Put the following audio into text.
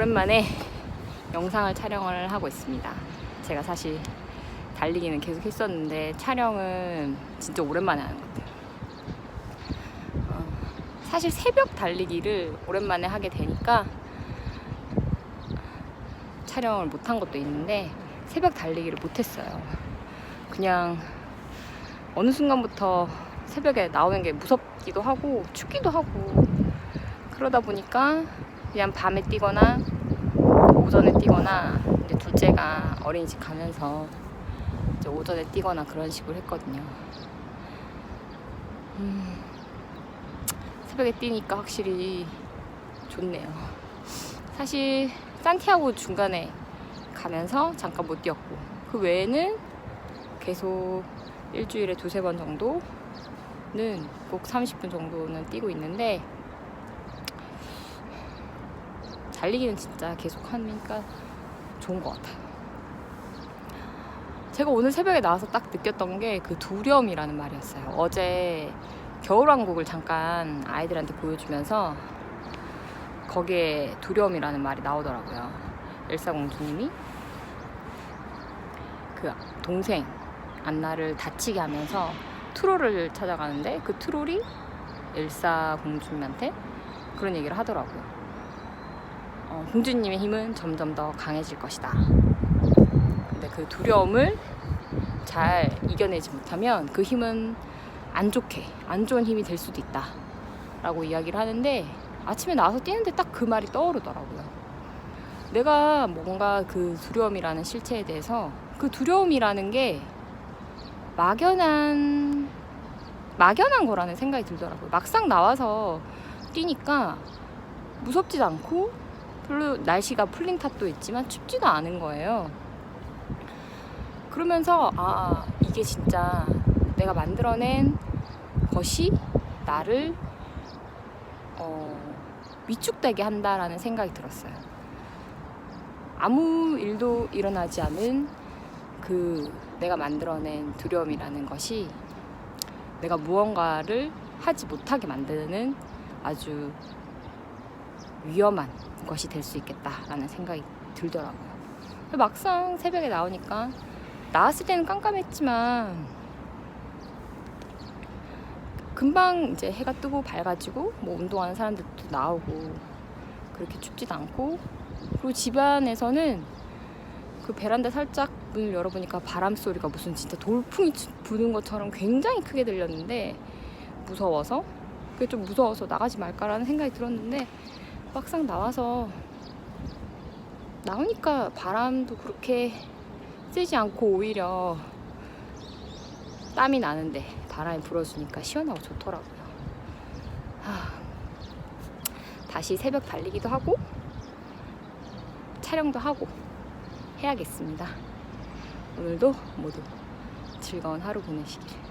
오랜만에 영상을 촬영을 하고 있습니다. 제가 사실 달리기는 계속 했었는데 촬영은 진짜 오랜만에 하는 것 같아요. 어, 사실 새벽 달리기를 오랜만에 하게 되니까 촬영을 못한 것도 있는데 새벽 달리기를 못했어요. 그냥 어느 순간부터 새벽에 나오는 게 무섭기도 하고 춥기도 하고 그러다 보니까 그냥 밤에 뛰거나 오전에 뛰거나 이제 둘째가 어린이집 가면서 이제 오전에 뛰거나 그런 식으로 했거든요. 음, 새벽에 뛰니까 확실히 좋네요. 사실 산티아고 중간에 가면서 잠깐 못 뛰었고 그 외에는 계속 일주일에 두세 번 정도는 꼭 30분 정도는 뛰고 있는데 달리기는 진짜 계속 하니까 좋은 것 같아요. 제가 오늘 새벽에 나와서 딱 느꼈던 게 그 두려움이라는 말이었어요. 어제 겨울왕국을 잠깐 아이들한테 보여주면서 거기에 두려움이라는 말이 나오더라고요. 엘사 공주님이 그 동생 안나를 다치게 하면서 트롤을 찾아가는데 그 트롤이 엘사 공주님한테 그런 얘기를 하더라고요. 어, 공주님의 힘은 점점 더 강해질 것이다. 근데 그 두려움을 잘 이겨내지 못하면 그 힘은 안 좋게, 안 좋은 힘이 될 수도 있다. 라고 이야기를 하는데 아침에 나와서 뛰는데 딱 그 말이 떠오르더라고요. 내가 뭔가 그 두려움이라는 실체에 대해서 그 두려움이라는 게 막연한, 막연한 거라는 생각이 들더라고요. 막상 나와서 뛰니까 무섭지도 않고 별로 날씨가 풀린 탓도 있지만 춥지도 않은 거예요. 그러면서 아 이게 진짜 내가 만들어낸 것이 나를 어, 위축되게 한다라는 생각이 들었어요. 아무 일도 일어나지 않은 그 내가 만들어낸 두려움이라는 것이 내가 무언가를 하지 못하게 만드는 아주 위험한 것이 될 수 있겠다라는 생각이 들더라고요. 막상 새벽에 나오니까 나왔을 때는 깜깜했지만 금방 이제 해가 뜨고 밝아지고 뭐 운동하는 사람들도 나오고 그렇게 춥지도 않고 그리고 집안에서는 그 베란다 살짝 문을 열어보니까 바람 소리가 무슨 진짜 돌풍이 부는 것처럼 굉장히 크게 들렸는데 무서워서 그게 좀 무서워서 나가지 말까라는 생각이 들었는데 막상 나와서 나오니까 바람도 그렇게 세지 않고 오히려 땀이 나는데 바람이 불어주니까 시원하고 좋더라고요. 하, 다시 새벽 달리기도 하고 촬영도 하고 해야겠습니다. 오늘도 모두 즐거운 하루 보내시길.